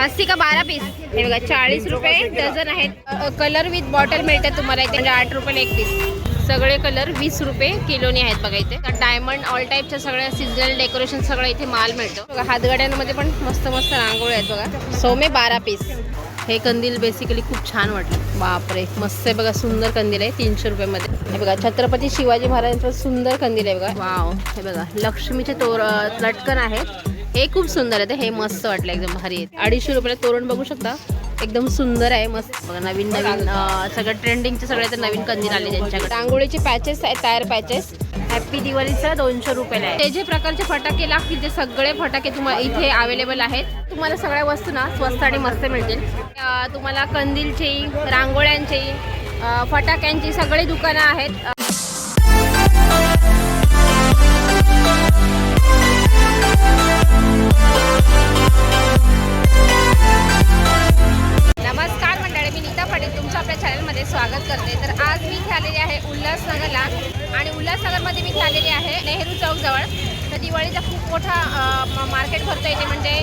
अस्सी का बारा पीस. हे बघा चाळीस रुपये डझन आहेत. कलर विथ बॉटल मिळतात तुम्हाला इथे. म्हणजे आठ रुपये एक पीस. सगळे कलर वीस रुपये किलोनी आहेत बघा इथे. डायमंड ऑल टाईपच्या सगळ्या सीजनल डेकोरेशन सगळं इथे माल मिळतो. बघा हातगाड्यांमध्ये पण मस्त मस्त रांगोळी आहेत बघा. सोमे बारा पीस. हे कंदील बेसिकली खूप छान वाटलं. बापरे मस्त आहे बघा सुंदर कंदील आहे तीनशे रुपयामध्ये. हे बघा छत्रपती शिवाजी महाराजांचं सुंदर कंदील आहे बघा. वाव हे बघा लक्ष्मीचे तोर लटकन आहेत. हे खूप सुंदर आहे. हे मस्त वाटलं एकदम भारी आहे. अडीचशे रुपयाला तोरण बघू शकता. एकदम सुंदर आहे मस्त. बघा नवीन नवीन सगळं ट्रेंडिंगचे सगळे तर नवीन कंदील आले त्यांच्याकडे. रांगोळीचे पॅचेस आहेत टायर पॅचेस हॅपी दिवाळीचा दोनशे रुपयाला आहे. ते जे प्रकारचे फटाके लागतील ते सगळे फटाके तुम्हाला इथे अवेलेबल आहेत. तुम्हाला सगळ्या वस्तू ना स्वस्त आणि मस्त मिळतील. तुम्हाला कंदीलची रांगोळ्यांची फटाक्यांची सगळी दुकानं आहेत. नमस्कार मंडळी मी नीता पाटील तुमचं आपल्या चॅनलमध्ये स्वागत करते. तर आज मी इथे आलेली आहे उल्हासनगरला आणि उल्हासनगरमध्ये मी इथे आलेली आहे नेहरू चौकजवळ तर दिवाळीचा खूप मोठा मार्केट भरतो इथे. म्हणजे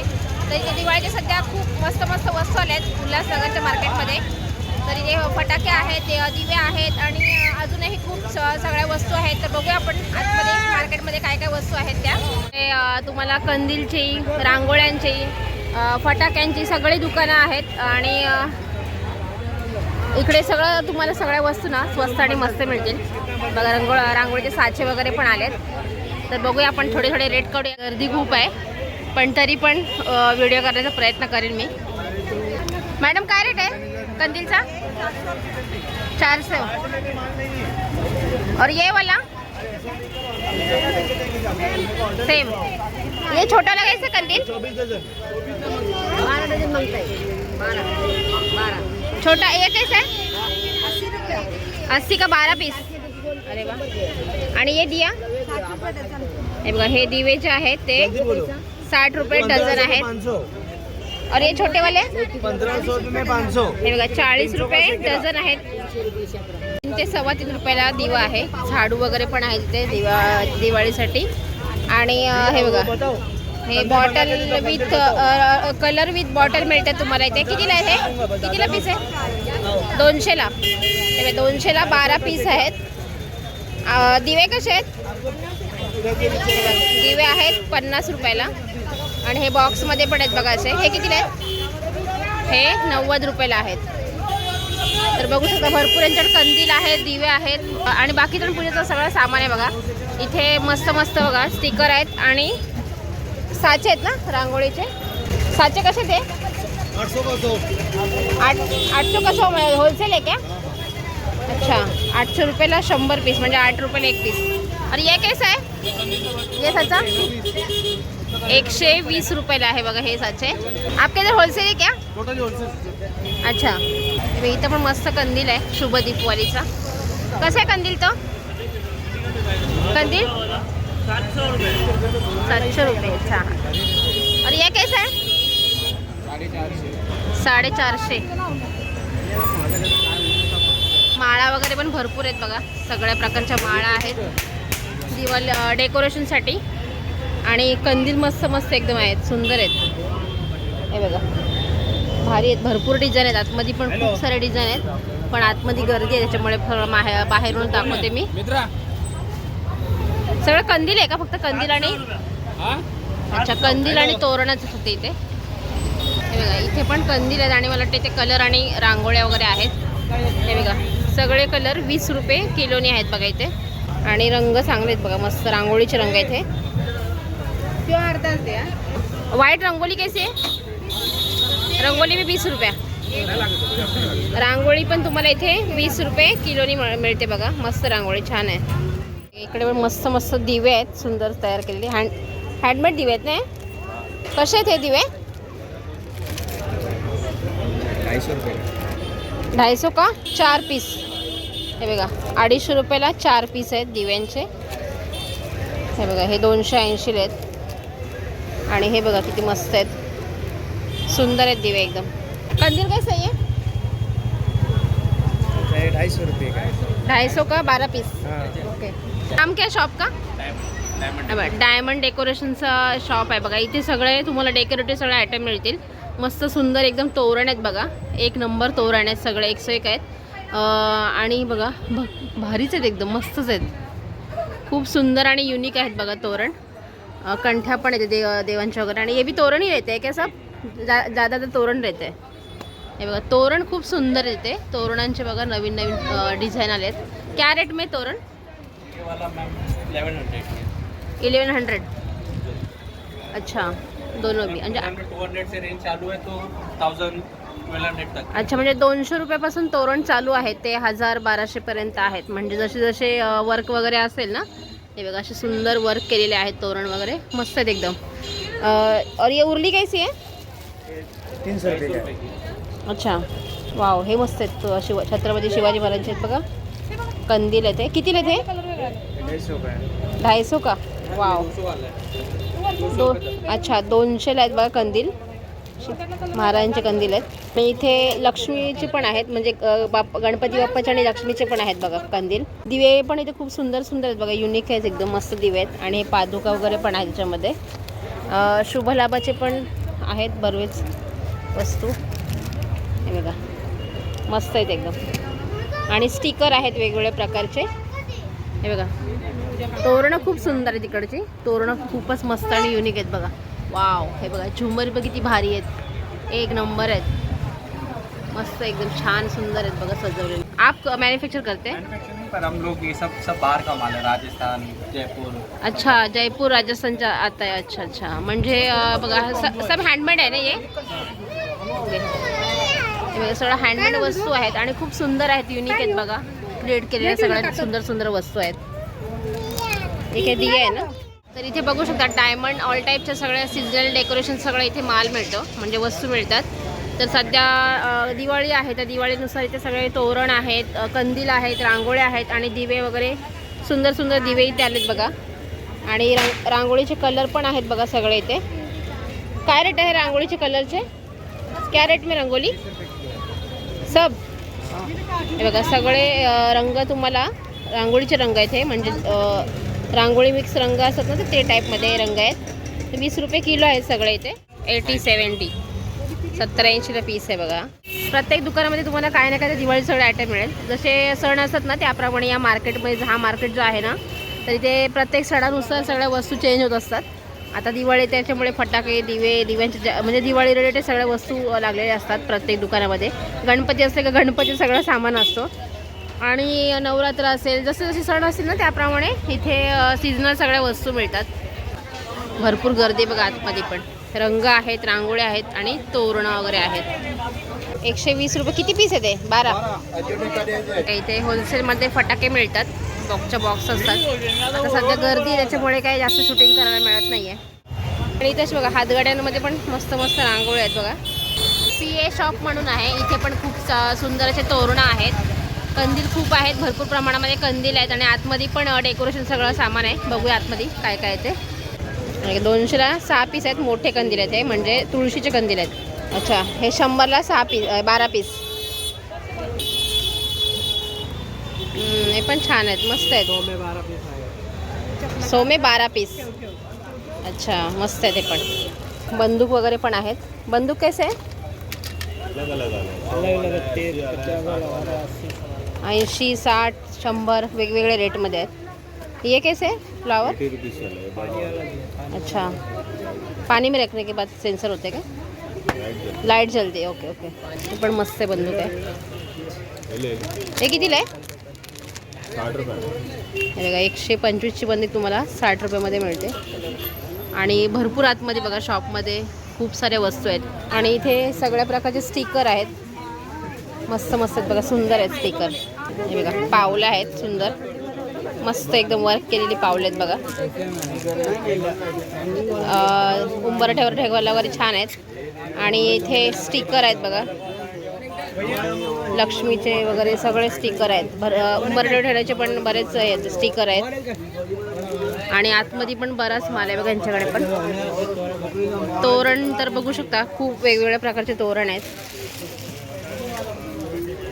तर इथे दिवाळीच्या सध्या खूप मस्त मस्त वस्तू आल्या आहेत उल्हासनगरच्या मार्केटमध्ये तर इथे फटाके आहेत ते दिवे आहेत आणि अजूनही खूप स- सगळ्या वस्तू आहेत. तर बघूया आपण आतमध्ये मार्केटमध्ये काय काय वस्तू आहेत त्या. तुम्हाला कंदीलची रांगोळ्यांची फटाक्यांची सगळी दुकानं आहेत आणि इकडे सगळं तुम्हाला सगळ्या वस्तू ना स्वस्त आणि मस्त मिळतील. बघा रंगोळ रांगोळीचे साचे वगैरे पण आलेत. तर बघूया आपण थोडे थोडे रेट करूया. गर्दी खूप आहे पण तरी पण व्हिडिओ करण्याचा प्रयत्न करेन मी. मॅडम काय रेट आहे? कंदीलचा? सौ और ये वाला? सेम ये छोटा लगायचं कंदील? छोटा ये कैसा है? अस्सी का बारह पीस. अरे वा आणि हे दिया? हे बघा हे दिवे जे आहेत ते साठ रुपये डझन आहेत. और ये छोटे वाले? पंद्रह सौ में पाँच सौ हे बघा चाळीस रुपये डझन आहेत. तीन ते सव्वा तीन रुपयाला दिवा आहे. झाडू वगैरे पण आहे तिथे दिवा दिवाळीसाठी. आणि हे बघा हे bottle with colour with bottle मिळतात तुम्हाला इथे. कितीला आहे हे? कितीला पीस आहे? दोनशेला. हे दोनशेला बारा पीस आहेत. दिवे कसे आहेत? हे दिवे आहेत पन्नास रुपयाला. आणि हे बॉक्समध्ये पण आहेत बघा असे. हे कितीला आहेत? हे नव्वद रुपयाला आहेत. तर बघू शकता भरपूर यांच्याकडे कंदील आहेत दिवे आहेत. आणि बाकी पण पूजेचं सगळं सामान आहे बघा. इथे मस्त मस्त बघा स्टिकर आहेत आणि साचे आहेत ना रांगोळीचे. साचे कसे ते? आठ आठशे कसं होलसेल आहे का अच्छा आठशे रुपयाला शंभर पीस म्हणजे आठ रुपयाला एक पीस आणि हे कसं आहे? ये साचा? एकशे वीस रुपयाला आहे बघा हे साचे. आपके इधर होलसेल आहे क्या? अच्छा. इथं पण मस्त कंदील आहे शुभ दीपवालीचा कसा आहे कंदील तो? कंदील? सातशे रुपये. अच्छा. और ये कैसा है साडेचारशे. माळा वगैरे पण भरपूर आहेत बघा. सगळ्या प्रकारच्या माळा आहेत. दिवाल डेकोरेशनसाठी आणि कंदील मस्त मस्त एकदम आहेत सुंदर आहेत. हे बघा. भारी आहेत भरपूर डिझाईन आहेत. आतमध्ये पण खूप सारे डिझाईन आहेत. पण आतमध्ये गर्दी आहे त्याच्यामुळे बाहेरून दाखवते मी. सगळं कंदील आहे का फक्त कंदील आणि? अच्छा कंदील आणि तोरणच होते इथे. हे बघा इथे पण कंदील आहेत आणि मला वाटते ते कलर आणि रांगोळ्या वगैरे आहेत. हे बघा सगळे कलर वीस रुपये किलोनी आहेत बघा इथे. आणि रंग चांगले आहेत बघा मस्त रांगोळीचे रंग आहेत हे. व्हाईट रंगोली कैसी आहे? रंगोली मी वीस रुपया. रांगोळी पण तुम्हाला इथे वीस रुपये किलोनी मिळ- मिळते बघा. मस्त रांगोळी छान आहे. इकडे पण मस्त मस्त दिवे आहेत सुंदर तयार केलेले. हँड हँडमेड दिवे आहेत ना? कसे आहेत हे दिवे? ढाईसो का? चार पीस. हे बघा अडीचशे रुपयाला चार पीस आहेत दिव्यांचे. हे बघा हे दोनशे ऐंशीला आहेत. आणि हे बघा किती मस्त आहेत. सुंदर आहेत दिवे एकदम. कंदील कसं आहे? ढाईशे रुपये का ढाईसो का? बारा पीस. हाँ. ओके. नाम क्या शॉप का? डायमंड डेकोरेशनचा शॉप आहे बघा. इथे सगळे तुम्हाला डेकोरेटिव्ह सगळे आयटम मिळतील. मस्त सुंदर एकदम तोरण आहेत बघा. एक नंबर तोरण आहेत सगळे एकशे एक आहेत आणि बघा भ भारीच आहेत एकदम. मस्तच आहेत. खूप सुंदर आणि युनिक आहेत बघा तोरण. अं, कंठ्या पण येते देव देवांच्या वगैरे. आणि हे बी तोरणही रहते क्या सब जा जादा तर तोरण रहते. हे बघा तोरण खूप सुंदर येते. तोरणांचे बघा नवीन नवीन डिझाईन आले आहेत क्या रेट में तोरण? इलेवन हंड्रेड अच्छा दोनों भी म्हणजे टू हंड्रेड से रेंज चालू है तो थाउजेंड ट्वेल्व हंड्रेड तक. अच्छा म्हणजे दोनशे रुपयापासून तोरण चालू आहे ते हजार बाराशेपर्यंत आहेत. म्हणजे जसे जसे वर्क वगैरे असेल ना हे बघा असे सुंदर वर्क केलेले आहेत तोरण वगैरे. मस्त आहेत एकदम. अ, और ये उरली कैसी आहे? तीन सौ रुपये का अच्छा. वाव हे मस्त आहेत. तो शिव छत्रपती शिवाजी महाराजांचे आहेत बघा. कंदील आहेत हे. कितीला आहेत हे? ढाई सौ का? ढाई सौ का वाव दो अच्छा दोनशेला आहेत बघा कंदील. महाराजांचे कंदील आहेत. आणि इथे लक्ष्मीचे पण आहेत म्हणजे बाप गणपती बाप्पाचे आणि लक्ष्मीचे पण आहेत बघा कंदील. दिवे पण इथे खूप सुंदर सुंदर आहेत बघा. युनिक आहेत एकदम मस्त दिवे आहेत. आणि हे पादुका वगैरे पण आहेत त्याच्यामध्ये शुभलाभाचे पण आहेत बरेच वस्तू. हे बघा. मस्त आहेत एकदम. आणि स्टिकर आहेत वेगवेगळ्या प्रकारचे. हे बघा. तोरणं खूप सुंदर आहे तिकडची तोरणं खूपच मस्त आणि युनिक आहेत बघा. वाव हे बघा झुमर बघ किती भारी आहेत. एक नंबर आहेत. मस्त एकदम छान सुंदर आहेत बघा सजवलेले. आप मॅन्युफॅक्चर करते? पर हम लोग ये सब सब बाहर का माल है राजस्थान जयपुर. अच्छा जयपूर राजस्थानचा आता आहे अच्छा अच्छा. म्हणजे अं, बघा स- सब हँडमेड आहे ना हे ओके. हे बघा सगळं हँडमेड वस्तू आहेत आणि खूप सुंदर आहेत युनिक आहेत बघा. क्रिएट केलेल्या सगळ्या सुंदर सुंदर वस्तू आहेत. हे काय दिये आहे ना? तर इथे बघू शकता डायमंड ऑल टाईपच्या सगळ्या सीजनल डेकोरेशन सगळं इथे माल मिळतो म्हणजे वस्तू मिळतात. तर सध्या दिवाळी आहे तर दिवाळीनुसार इथे सगळे तोरण आहेत कंदील आहेत रांगोळ्या आहेत आणि दिवे वगैरे सुंदर सुंदर दिवे इथे आलेत बघा. आणि रांग रांगोळीचे कलर पण आहेत बघा सगळे इथे. काय रेट आहे रांगोळीचे कलरचे क्या रेट मी रंगोली? सब. हे बघा सगळे रंग तुम्हाला रांगोळीचे रंग आहेत हे म्हणजे रांगोळी मिक्स रंग असतात ना तर ते टाईपमध्ये रंग आहेत. वीस रुपये किलो आहेत सगळे इथे. एटी सेवन्टी सत्तर ऐंशीला पीस आहे बघा. प्रत्येक दुकानामध्ये तुम्हाला काय ना काय दिवाळी सगळे आयटम मिळेल. जसे सण असतात ना त्याप्रमाणे या मार्केटमध्ये हा मार्केट जो आहे ना तर इथे प्रत्येक सणानुसार सगळ्या वस्तू चेंज होत असतात. आता दिवाळी त्याच्यामुळे फटाके दिवे दिव्यांचे म्हणजे दिवाळी रिलेटेड सगळ्या वस्तू लागलेल्या असतात प्रत्येक दुकानामध्ये. गणपती असले का गणपती सगळं सामान असतो. आणि नवरात्र असेल जसे जसे सण असतील ना त्याप्रमाणे इथे सीझनल सगळ्या वस्तू मिळतात. भरपूर गर्दी बघा आतमध्ये पण. रंग आहेत रांगोळ्या आहेत आणि तोरणं वगैरे आहेत. एकशे वीस रुपये किती पीस आहे ते? बारा. इथे होलसेलमध्ये फटाके मिळतात. बॉक्सच्या बॉक्स असतात. आता सध्या गर्दी त्याच्यामुळे काही जास्त शूटिंग करायला मिळत नाही आहे आणि इथेच बघा हातगाड्यांमध्ये पण मस्त मस्त रांगोळ्या आहेत बघा. पी ए शॉप म्हणून आहे. इथे पण खूप सुंदर असे तोरणं आहेत. कंदील खूप आहेत भरपूर प्रमाणामध्ये कंदील आहेत आणि आतमध्ये पण डेकोरेशन सगळं सामान आहे. बघूया आतमध्ये काय काय आहे ते दोनशेला सहा पीस आहेत मोठे कंदील आहेत हे म्हणजे तुळशीचे कंदील आहेत. अच्छा हे शंभरला सहा पीस बारा पीस हे पण छान आहेत मस्त आहेत. सोमे बारा पीस अच्छा मस्त आहे ते पण. बंदूक वगैरे पण आहेत. बंदूक कैसे आहे ऐंशी साठ शंभर वेगवेगळे रेटमध्ये आहेत. ये कैसे फ्लावर अच्छा. पानी में रखने के बाद सेंसर होते का? लाइट जलते. ओके ओके हे पण मस्त आहे बंदूक आहे. हे कितीला आहे? हे बघा एकशे पंचवीसची बंदूक तुम्हाला साठ रुपयामध्ये मिळते. आणि भरपूर आतमध्ये बघा शॉपमध्ये खूप साऱ्या वस्तू आहेत. आणि इथे सगळ्या प्रकारचे स्टिकर आहेत. मस्त मस्त आहेत बघा सुंदर आहेत स्टिकर हे बघा पावलं आहेत सुंदर. मस्त एकदम वर्क केलेली पावलं आहेत बघा. उंबरठ्यावर ठेवायला वगैरे छान आहेत. आणि इथे स्टिकर आहेत बघा. लक्ष्मीचे वगैरे सगळे स्टिकर आहेत. भर उंबरठ्यावर ठेवण्याचे पण बरेच आहेत स्टिकर आहेत. आणि आतमध्ये पण बराच माल आहे बघा यांच्याकडे पण. तोरण तर बघू शकता खूप वेगवेगळ्या प्रकारचे तोरण आहेत.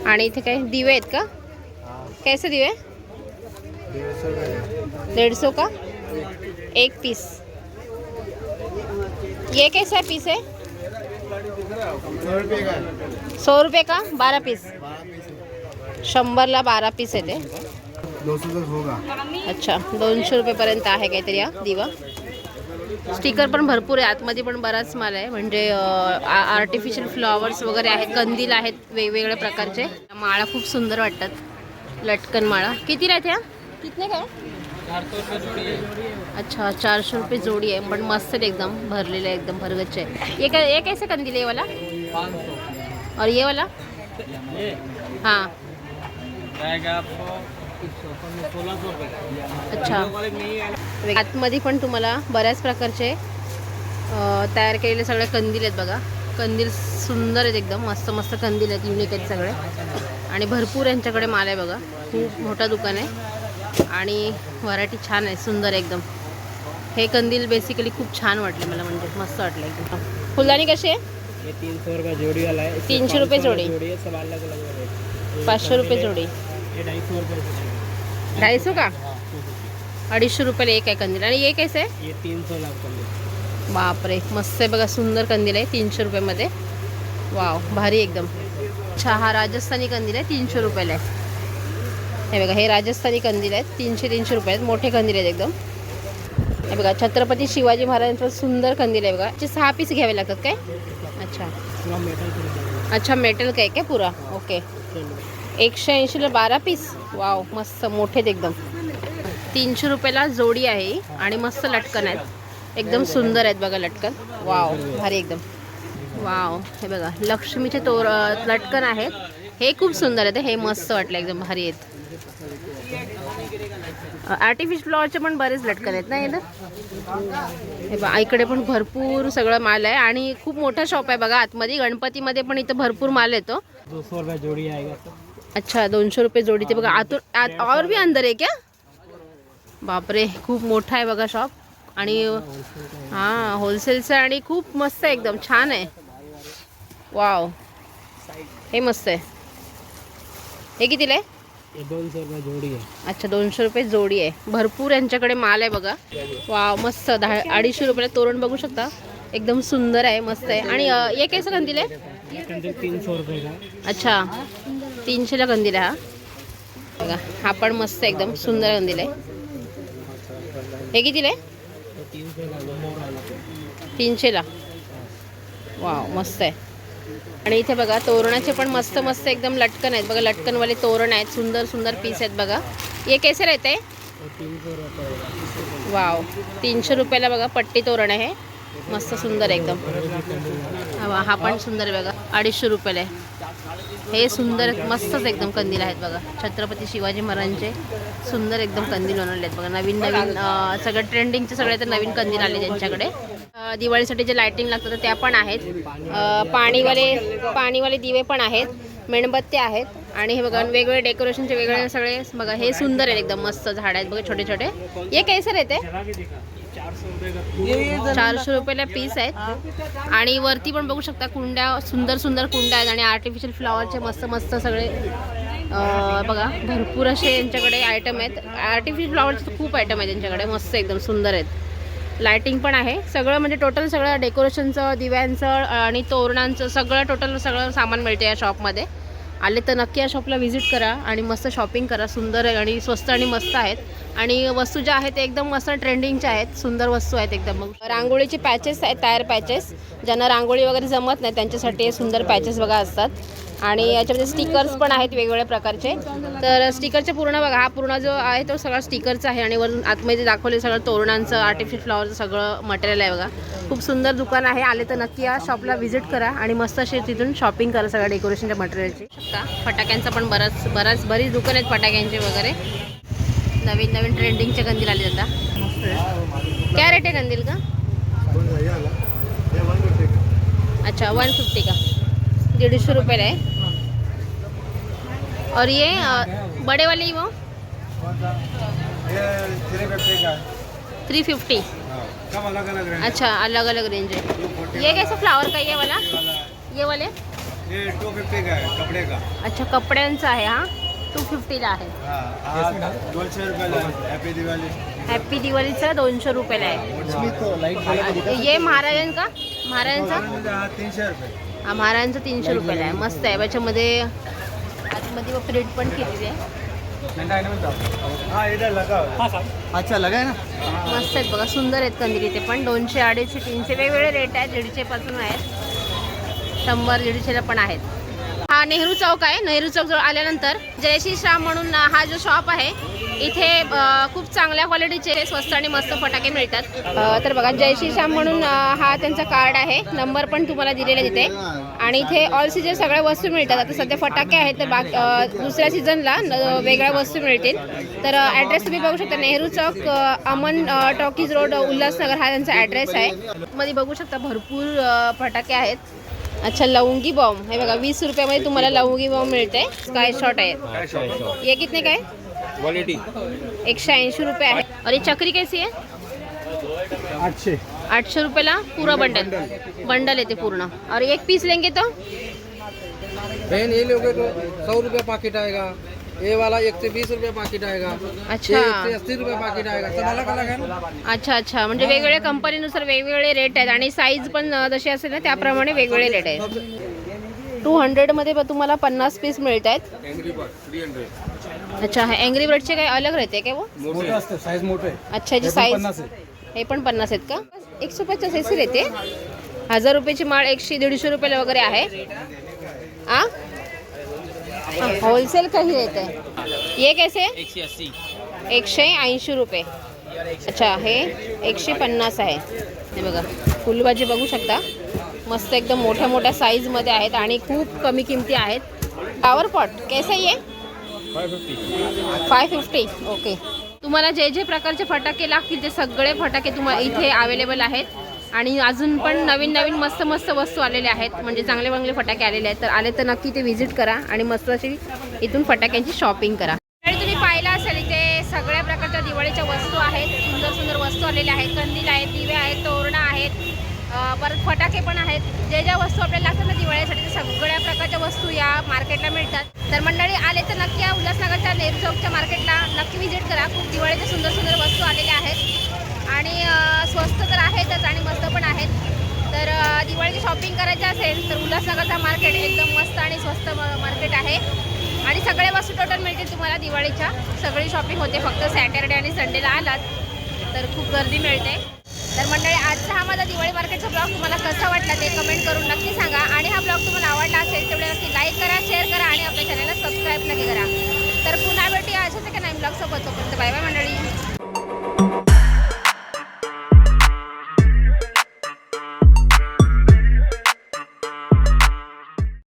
आणि इथे काय दिवे आहेत का? कैसे दिवे? डेढ़ सौ का? एक पीस. ये कैसा पीस है? सौ रुपये का? बारह पीस. शंभरला बारा पीस येते दो सौ तक होगा. अच्छा दोनशे रुपयेपर्यंत आहे काहीतरी हा दिवा. स्टिकर पण भरपूर आहे. आतमध्ये पण बराच माल आहे. म्हणजे आर्टिफिशियल फ्लॉवर्स वगैरे आहेत. कंदील आहेत वेगवेगळ्या प्रकारचे. माळा खूप सुंदर वाटतात. लटकन माळा. किती आहेत ह्या कितने काय अच्छा चारशे रुपये जोडी आहे. पण मस्त आहे एकदम. भरलेलं आहे एकदम. भरगच्च आहे. ये काय ये कैसे कंदील आहे ये वाला? और ये वाला? हाँ जाएगा आपको सोलह सौ रुपये अच्छा. आतमध्ये पण तुम्हाला बऱ्याच प्रकारचे तयार केलेले सगळे कंदील आहेत बघा. कंदील सुंदर आहेत एकदम. मस्त मस्त कंदील आहेत युनिक आहेत सगळे. आणि भरपूर यांच्याकडे माल आहे बघा. खूप मोठं दुकान आहे. आणि व्हरायटी छान आहे सुंदर एकदम. हे कंदील बेसिकली खूप छान वाटले मला म्हणजे मस्त वाटलं एकदम. फुलदाणी कशी आहे? ये तीन सौ रुपये जोड़ी. वाला 300 रुपये 500 जोड़ी। पाचशे रुपये जोडी. ढाई सौ का? अडीचशे रुपयाला एक आहे कंदील. आणि एक कैसे? आहे तीन सौ बापरे मस्त आहे बघा सुंदर कंदील आहे तीनशे रुपयामध्ये. वाव भारी एकदम. अच्छा हा राजस्थानी कंदील आहे तीनशे रुपयाला आहे. हे बघा हे राजस्थानी कंदील आहेत तीनशे तीनशे रुपये आहेत मोठे कंदील आहेत एकदम. हे बघा छत्रपती शिवाजी महाराजांचं सुंदर कंदील आहे बघा. चे सहा पीस घ्यावे लागतात काय? अच्छा. अच्छा मेटल काय काय पुरा? ओके. एकशे ऐंशीला बारा पीस. वाव मस्त मोठेत एकदम. तीनशे रुपयाला जोडी आहे आणि मस्त लटकन आहेत. एकदम सुंदर आहेत बघा लटकन. वाव भारी एकदम. वाव हे बघा लक्ष्मीचे तोर लटकन आहेत. हे खूप सुंदर आहेत. हे मस्त वाटलं एकदम भारी आहेत. आर्टिफिशियल फ्लॉवरचे पण बरेच लटकन आहेत ना इथं हे बघा इकडे पण भरपूर सगळं माल आहे आणि खूप मोठा शॉप आहे बघा आतमध्ये. गणपतीमध्ये पण इथं भरपूर माल येतो. सौ रुपये जोड़ी आहे. अच्छा दोनशे रुपये जोडी ते बघा. आतून आत और भी अंदर आहे क्या? बापरे खूप मोठा आहे बघा शॉप आणि हां होलसेलचं आणि खूप मस्त आहे एकदम. छान आहे. वाव हे मस्त आहे. हे कितीला आहे? रुपये जोड़ी है अच्छा दोनशे रुपये जोडी आहे. भरपूर यांच्याकडे माल आहे बघा. वाव मस्त. दहा अडीचशे रुपयाला तोरण बघू शकता. एकदम सुंदर आहे मस्त आहे. आणि हे कैसं कंदील आहे? ये कंदील तीन सौ रुपये अच्छा. तीनशेला कंदील आहे हा. बघा हा पण मस्त आहे एकदम सुंदर कंदील आहे. हे कितीला आहे? तीनशेला वाव मस्त आहे. आणि इथे बघा तोरणाचे पण मस्त मस्त एकदम लटकन आहेत. बघा लटकनवाले तोरण आहेत. सुंदर सुंदर पीस आहेत बघा. हे कैसे राहते? वो वाव तीनशे रुपयाला बघा पट्टी तोरण आहे. मस्त सुंदर एकदम. हा हा पण सुंदर आहे बघा. अडीचशे रुपयाला आहे. हे सुंदर मस्तच एकदम कंदील आहेत बघा. छत्रपती शिवाजी महाराजांचे सुंदर एकदम कंदील बनवले आहेत बघा. नवीन नवीन सगळं ट्रेंडिंगचे सगळे तर नवीन कंदील आले त्यांच्याकडे. दिवाळीसाठी जे लायटिंग लागतं तर त्या पण आहेत. पाणीवाले पाणीवाले दिवे पण आहेत. मेणबत्त्या आहेत. आणि हे बघा वेगवेगळे डेकोरेशनचे वेगळे सगळे बघा हे सुंदर आहेत एकदम मस्त झाड आहेत बघा छोटे छोटे हे कैसर येते चारशे रुपयाला पीस आहेत. आणि वरती पण बघू शकता कुंड्या सुंदर सुंदर कुंड्या आहेत आणि आर्टिफिशियल फ्लॉवरचे मस्त मस्त सगळे बघा भरपूर असे यांच्याकडे आयटम आहेत. आर्टिफिशियल फ्लॉवरचे खूप आयटम आहेत त्यांच्याकडे मस्त एकदम सुंदर आहेत. लायटिंग पण आहे. सगळं म्हणजे टोटल सगळं डेकोरेशनचं दिव्यांचं आणि तोरणांचं सगळं टोटल सगळं सामान मिळते या शॉपमध्ये आले तर नक्की या शॉपला व्हिजिट करा आणि मस्त शॉपिंग करा. सुंदर आहे आणि स्वस्त आणि मस्त आहेत. आणि वस्तू ज्या आहेत ते एकदम मस्त ट्रेंडिंगच्या आहेत. सुंदर वस्तू आहेत एकदम. मग रांगोळीचे पॅचेस आहेत तयार पॅचेस ज्यांना रांगोळी वगैरे जमत नाही त्यांच्यासाठी हे सुंदर पॅचेस बघा असतात. आणि याच्यामध्ये स्टिकर्स पण आहेत वेगवेगळ्या प्रकारचे. तर स्टिकरचे पूर्ण बघा हा पूर्ण जो आहे तो सगळा स्टिकरचा आहे आणि वरून आतमध्ये दाखवले सगळं तोरणांचं आर्टिफिशियल फ्लॉवरचं सगळं मटेरियल आहे बघा. खूप सुंदर दुकान आहे आले तर नक्की या शॉपला व्हिजिट करा आणि मस्त असे तिथून शॉपिंग करा सगळ्या डेकोरेशनच्या मटेरियलची शकता. फटाक्यांचा पण बराच बराच बरीच दुकान आहेत फटाक्यांचे वगैरे. नवीन नवीन ट्रेंडिंगचे कंदील आले आता. क्या रेट आहे कंदील का? अच्छा वन फिफ्टी का? दीडशे रुपयाला आहे और ये बड़े वाली वो? थ्री फिफ्टी कब अलग अलग अच्छा अलग अलग रेंज है। ये कैसे फ्लावर का ये वाला? ये वाले? ये टू फिफ्टी का है कपड़े का। अच्छा कपड्यांचा आहे हा? टू फिफ्टीला आहे हाँ। दोनशे रुपयाला हॅपी दिवाळी दिवाळीचं दोनशे रुपयाला आहे ये महाराजां का महाराजांचा हा तीनशे रुपये। हा महाराजांचा तीनशे रुपयाला आहे. मस्त आहे. त्याच्यामध्ये आतमध्ये व प्रिंट पण केलेली आहे. हा अच्छा लगा है ना? मस्त आहेत बघा. सुंदर आहेत कंदिरी ते पण. दोनशे अडीचशे तीनशे. वेगवेगळे रेट आहेत दीडशे पासून आहेत. शंभर दीडशेला पण आहेत. हा नेहरू चौक आहे. नेहरू चौक जवळ आल्यानंतर जयश्री श्राम म्हणून हा जो शॉप आहे इथे खूप चांगल्या क्वालिटीचे स्वस्त आणि मस्त फटाके मिळतात. तर बघा जयश्री श्याम म्हणून हा त्यांचा कार्ड आहे. नंबर पण तुम्हाला दिलेला तिथे. आणि इथे ऑल सीजन सगळ्या वस्तू मिळतात. आता सध्या फटाके आहेत तर बाकी दुसऱ्या सीझनला वेगळ्या वस्तू मिळतील. तर ॲड्रेस तुम्ही बघू शकता. नेहरू चौक अमन टॉकीज रोड उल्हासनगर हा त्यांचा ॲड्रेस आहे. मध्ये बघू शकता भरपूर फटाके आहेत. अच्छा लवंगी बॉम्ब हे बघा वीस रुपयामध्ये तुम्हाला लवंगी बॉम्ब मिळते. स्काय शॉट आहे. ये कितने का है क्वालिटी एकशे ऐंशी रुपये आहे. और ये चक्री कैसी है? आठशे. आठशे रुपयाला पूरा बंडल. बंडल. येते पूर्ण. और एक पीस लेंगे तो? बहन ये लोगे तो सौ रुपये पैकेट आएगा. ये वाला एक से बीस रुपये पैकेट आएगा. अच्छा. अस्सी रुपये पैकेट आएगा. सब अलग अलग है ना? अच्छा अच्छा. म्हणजे वेगवेगळ्या कंपनीनुसार वेगवेगळे रेट आहेत आणि साईज पण जशी असेल ना त्याप्रमाणे वेगवेगळे रेट आहेत. टू हंड्रेडमध्ये तुम्हाला पन्नास पीस मिळत आहेत अच्छा हे अँग्री बर्डचे काही अलग राहते काय वो? मोठे असते साईज मोठे. अच्छा याची साईज हे पण पन्नास आहेत का? एकशे पचास ऐसी रहते. हजार रुपयाची माळ एकशे दीडशे रुपयाला वगैरे आहे. आ? होलसेल काही रहते. ये कैसे? एकशे ऐंशी रुपये. अच्छा हे एकशे पन्नास आहे. हे बघा फुलभाजी बघू शकता. मस्त एकदम मोठ्या मोठ्या साईजमध्ये आहेत आणि खूप कमी किमती आहेत. फ्लावर पॉट कैसा आहे फाय फिफ्टी. ओके. तुम्हाला जे जे प्रकारचे फटाके लागतील ते सगळे फटाके तुम्हाला इथे अवेलेबल आहेत. आणि अजून पण नवीन नवीन मस्त मस्त वस्तू आलेल्या आहेत. म्हणजे चांगले चांगले फटाके आलेले आहेत. तर आले तर नक्की ते व्हिजिट करा आणि मस्त अशी इथून फटाक्यांची शॉपिंग करा. आणि तुम्ही पाहिलं असेल इथे सगळ्या प्रकारच्या दिवाळीच्या वस्तू आहेत. सुंदर सुंदर वस्तू आलेल्या आहेत. कंदील आहेत दिवे आहेत तोरणा परत फटाके पण आहेत. जे ज्या वस्तू आपल्याला लागतात ना दिवाळीसाठी त्या सगळ्या प्रकारच्या वस्तू या मार्केटला मिळतात. तर मंडळी आले तर नक्की या उल्हासनगरच्या नेहरू चौकच्या मार्केटला नक्की व्हिजिट करा. खूप दिवाळीच्या सुंदर सुंदर वस्तू आलेल्या आहेत. आणि स्वस्त तर आहेतच आणि मस्त पण आहेत. तर दिवाळीची शॉपिंग करायची असेल तर उल्हासनगरचा मार्केट एकदम मस्त आणि स्वस्त मार्केट आहे. आणि सगळ्या वस्तू टोटल मिळतील तुम्हाला दिवाळीच्या. सगळी शॉपिंग होते फक्त सॅटर्डे आणि संडेला आलात. तर खूप गर्दी मिळते. तर मंडळी आजचा हा माझा दिवाळी मार्केटचा ब्लॉग तुम्हाला कसा वाटला ते कमेंट करून नक्की सांगा. आणि हा ब्लॉग तुम्हाला आवडला असेल तेवढे नक्की लाईक करा शेअर करा आणि आपल्या चॅनलला सबस्क्राईब नक्की करा. तर पुन्हा भेटूया अशाच एका नाही ब्लॉग सोबत. तोपर्यंत बाय बाय मंडळी.